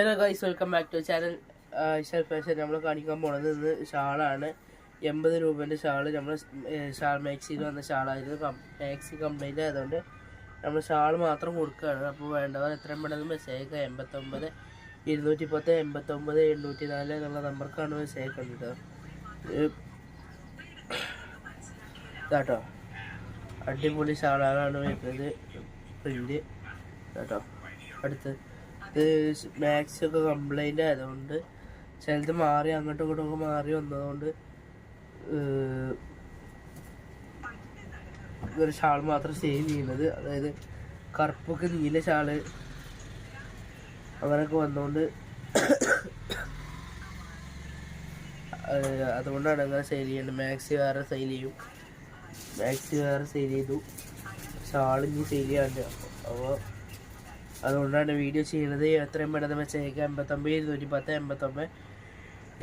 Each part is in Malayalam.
Hello guys welcome back to channel. Ishal fashion നമ്മൾ കാണിക്കാൻ പോണത് ഇന്ന് ഷാളാണ്. എൺപത് രൂപേന്റെ ഷാൾ നമ്മൾ ഷാൾ മാക്സിയിൽ വന്ന ഷാളായിരുന്നു. മാക്സി കംപ്ലൈന്റ് ആയതുകൊണ്ട് നമ്മൾ ഷാൾ മാത്രം കൊടുക്കുകയാണ്. അപ്പോൾ വേണ്ടവർ എത്രയും പെട്ടെന്ന് മെസ്സേജ് എൺപത്തൊമ്പത് ഇരുന്നൂറ്റി പത്ത് എൺപത്തൊമ്പത് എണ്ണൂറ്റി നാല് എന്നുള്ള നമ്പർക്കാണ് മെസ്സേജ് അയക്കുന്നത് കേട്ടോ അടിപൊളി ഷാളാണ് വരുന്നത് പ്രിന്റ് കേട്ടോ അടുത്ത്. മാക്സ് ഒക്കെ കംപ്ലൈന്റ് ആയതുകൊണ്ട് ചിലത് മാറി അങ്ങോട്ടും ഇങ്ങോട്ടും ഒക്കെ മാറി വന്നതുകൊണ്ട് ഒരു ഷാൾ മാത്രം സെയിൽ ചെയ്യുന്നത്. അതായത് കറുപ്പൊക്കെ നീല ഷാൾ അങ്ങനെയൊക്കെ വന്നുകൊണ്ട് അതുകൊണ്ടാണ് അങ്ങനെ സെയിൽ ചെയ്യേണ്ടത്. മാക്സി വേറെ സെയിൽ ചെയ്യും. മാക്സി വേറെ സെയിൽ ചെയ്തു. ഷാൾ സെയിൽ ചെയ്യാണ്ട് അപ്പോൾ അതുകൊണ്ടാണ് വീഡിയോ ചെയ്യുന്നത്. എത്രയും പെട്ടെന്ന് മെസ്സേജ് എൺപത്തൊമ്പത് ഇരുന്നൂറ്റി പത്ത് എൺപത്തൊമ്പത്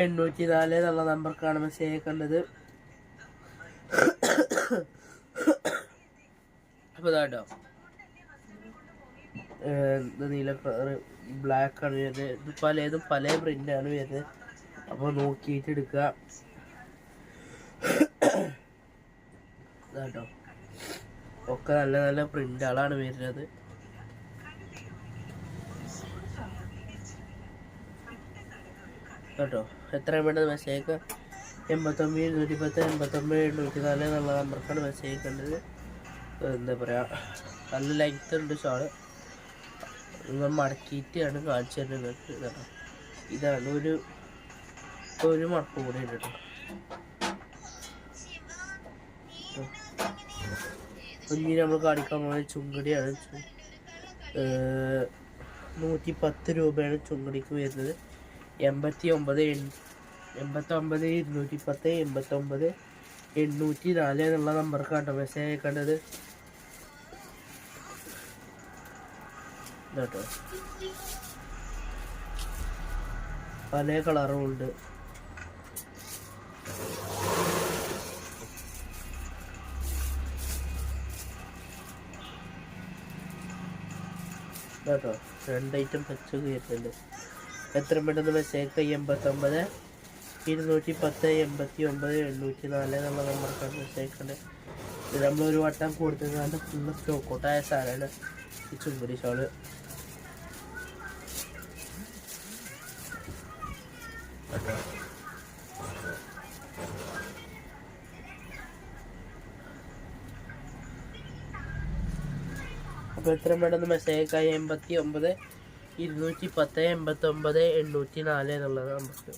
എണ്ണൂറ്റി നാല് എന്നുള്ള നമ്പർക്കാണ് മെസ്സേജ് അയക്കേണ്ടത്. അപ്പോൾ ഇതാട്ടോ നീല കളർ ബ്ലാക്ക് ആണ് വരുന്നത് ഇത് പലതും പല പ്രിന്റാണ് വരുന്നത്. അപ്പോൾ നോക്കിയിട്ട് എടുക്കുക. ഇതാട്ടോ ഒക്കെ നല്ല നല്ല പ്രിന്റുകളാണ് വരുന്നത്. കേട്ടോ. എത്രയും വേണ്ടത് മെസ്സേജ് അയക്കുക എൺപത്തൊമ്പത് ഇരുന്നൂറ്റി പത്ത് എൺപത്തൊമ്പത് എണ്ണൂറ്റി നാല് എന്നുള്ള നമ്പർക്കാണ് മെസ്സേജ് അയക്കേണ്ടത്. എന്താ പറയുക നല്ല ലെങ്ത് ഉണ്ട് ഷോൾ നിങ്ങൾ മടക്കിയിട്ടാണ് കാണിച്ചു തരുന്നത് നിങ്ങൾക്ക് കേട്ടോ. ഇതാണ് ഒരു ഒരു മടക്കും കൂടി ഉണ്ട് കേട്ടോ. ഇനി നമ്മൾ കാണിക്കാൻ പോകുന്നത് ചുങ്കടിയാണ്. നൂറ്റി പത്ത് രൂപയാണ് ചുങ്കടിക്ക് വരുന്നത്. എൺപത്തി ഒമ്പത് എൺപത്തി ഒമ്പത് ഇരുന്നൂറ്റി പത്ത് എൺപത്തി ഒമ്പത് എണ്ണൂറ്റി നാല് എന്നുള്ള നമ്പർക്ക് കേട്ടോ മെസ്സേജ് അയക്കേണ്ടത്. കേട്ടോ പല കളറും ഉണ്ട്. കേട്ടോ രണ്ട് ഐറ്റം പച്ച വരുന്നുണ്ട്. എത്ര പെട്ടെന്ന് മെസ്സേജ് എൺപത്തൊമ്പത്. ഇരുന്നൂറ്റി പത്ത് എൺപത്തി ഒമ്പത് എണ്ണൂറ്റി നാല് എന്നുള്ള നമ്പർക്കാണ് മെസ്സേജ് ഇത് നമ്മളൊരു വട്ടം കൊടുത്തതാണ് ഫുള്ള് സ്റ്റോക്ക് ഔട്ടായ സാധനമാണ് ഈ ചുമ്പരി ഷോൾ. അപ്പോൾ എത്ര പെട്ടെന്ന് മെസ്സേജ് ആയി? എൺപത്തി ഒമ്പത് ഇരുന്നൂറ്റി പത്ത് എൺപത്തി ഒമ്പത് എണ്ണൂറ്റി നാല് എന്നുള്ളത് നമുക്ക്